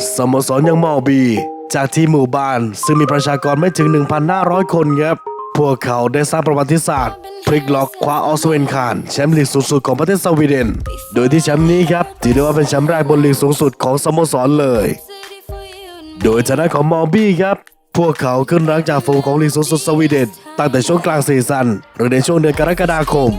สโมสรยังมอบี จากที่หมู่บ้าน ซึ่งมีประชากรไม่ถึง 1,500 คนครับ พวกเขาได้สร้างประวัติศาสตร์ พลิกล็อกคว้าออสเวนคานแชมป์ลีกสูงสุดของประเทศสวีเดน โดยที่แชมป์นี้ครับถือได้ว่าเป็นแชมป์แรกบนลีกสูงสุดของสโมสรเลย โดยชนะของมอบี้ครับพวกเขาขึ้นรังจากฝูงของลีกสูงสุดสวีเดนตั้งแต่ช่วงกลางซีซั่นหรือในช่วงเดือนกรกฎาคม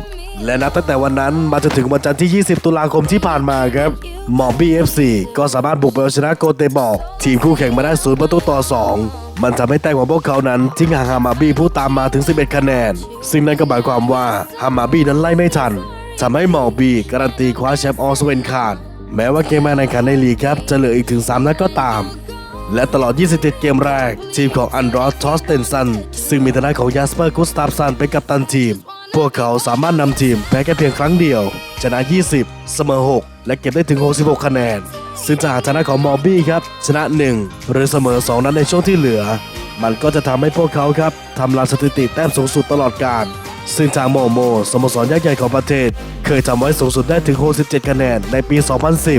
และนับตั้งแต่วันนั้นมาจนถึงวันจันทร์ที่ 20 ตุลาคมที่ผ่านมาครับ หมอบีเอฟซีก็สามารถบุกไปเอาชนะโกเตบอก ทีมคู่แข่งมาได้ศูนย์ประตูต่อ 2 มันทำให้แต้มของพวกเขานั้น ทิ้งห่างฮามาบี้ผู้ตามมาถึง 11 คะแนน ซึ่งนั่นก็หมายความว่าฮามาบี้นั้นไล่ไม่ทันทำให้หมอบีการันตีคว้าแชมป์ออสเวนคานแม้ว่าเกมแรกในขันในลีกครับจะเหลืออีกถึง 3 นัดก็ตามและตลอด 27 เกมแรก ทีมของอันดรอสทอสเตนซันซึ่งมีทนายของยาสเปอร์กุสตาฟซันเป็นกัปตันทีม พวกเขาสามารถนำทีมแพ้แค่เพียงครั้งเดียว ชนะ 20 เสมอ 6 และเก็บได้ถึง 66 คะแนน ซึ่งจากชนะของมอร์บี้ครับ ชนะ 1 หรือเสมอ 2 นัดในช่วงที่เหลือ มันก็จะทำให้พวกเขาครับทำลายสถิติแต้มสูงสุดตลอดการซึ่งทางโมโมสโมสรยักษ์ใหญ่ของประเทศ เคยทำไว้สูงสุดได้ถึง 67 คะแนนในปี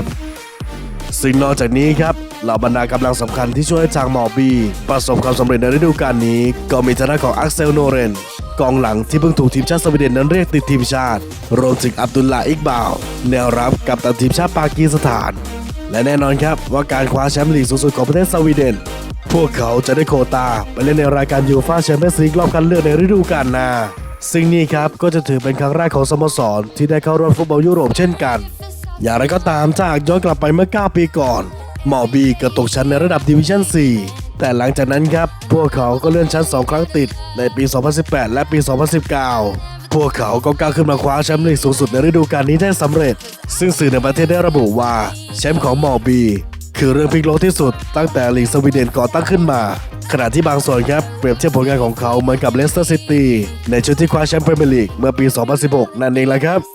2010 ซึ่งนอกจากนี้ครับเหล่าบรรดากำลังสำคัญที่ช่วยให้ทางมอร์บีประสบความสำเร็จในฤดูกาลนี้ ก็มีทางด้านของอักเซลโนเรน กองหลังที่เพิ่งถูกทีมชาติสวีเดนนั้นเรียกติดทีมชาติ รวมถึงอับดุลลาอิกบาว แนวรับกับตันทีมชาติปากีสถาน และแน่นอนครับว่าการคว้าแชมป์ลีกสูงสุดของประเทศสวีเดน พวกเขาจะได้โคตาไปเล่นในรายการยูฟ่าแชมเปี้ยนส์ลีกรอบคัดเลือกในฤดูกาลหน้าซึ่งนี่ครับก็จะถือเป็นครั้งแรกของสโมสรที่ได้เข้าร่วมฟุตบอลยุโรปเช่นกัน อย่างไรก็ตามถ้าหากย้อนกลับไปเมื่อ 9 ปีก่อนหมอบีก็ตกชั้นในระดับดิวิชั่น 4 แต่หลังจากนั้นครับ พวกเขาก็เลื่อนชั้น 2 ครั้งติดในปี 2018 และปี 2019 พวกเขาก็ก้าวขึ้นมาคว้าแชมป์ลีกสูงสุดในฤดูกาลนี้ได้สำเร็จ ซึ่งสื่อในประเทศได้ระบุว่าแชมป์ของมอบีคือเรื่องพลิกโลกที่สุดตั้งแต่ลีกสวีเดนก่อตั้งขึ้นมา ขณะที่บางส่วนครับ เปรียบเทียบผลงานของเขาเหมือนกับเลสเตอร์ซิตี้ในชุดที่คว้าแชมป์พรีเมียร์ลีกเมื่อปี 2016 นั่นเองแหละครับ